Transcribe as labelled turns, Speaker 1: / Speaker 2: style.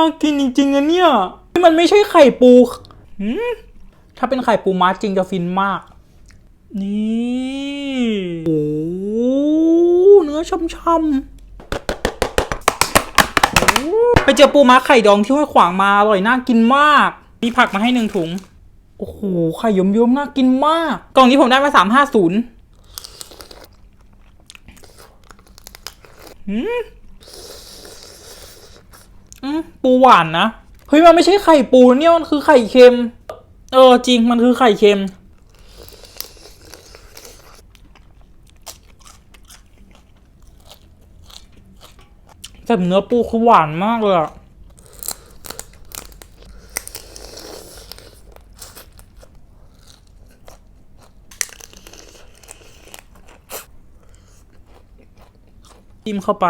Speaker 1: น่ากินจริงๆอะเนี่ยมันไม่ใช่ไข่ปูถ้าเป็นไข่ปูม้าจริงจะฟินมาก นี่โอ้เนื้อช่ำๆไปเจอปูม้าไข่ดองที่ห้วยขวางมาอร่อยน่ากินมาก มีผักมาให้หนึ่งถุง โอ้โห ไข่ยมยมๆน่ากินมาก กล่องนี้ผมได้มาสามห้าศูนย์ ปูหวานนะเฮ้ยมันไม่ใช่ไข่ปูเนี่ยมันคือไข่เค็ม เออจริงมันคือไข่เค็ม แต่เนื้อปูคือหวานมากเลยอะจิ้มเข้าไป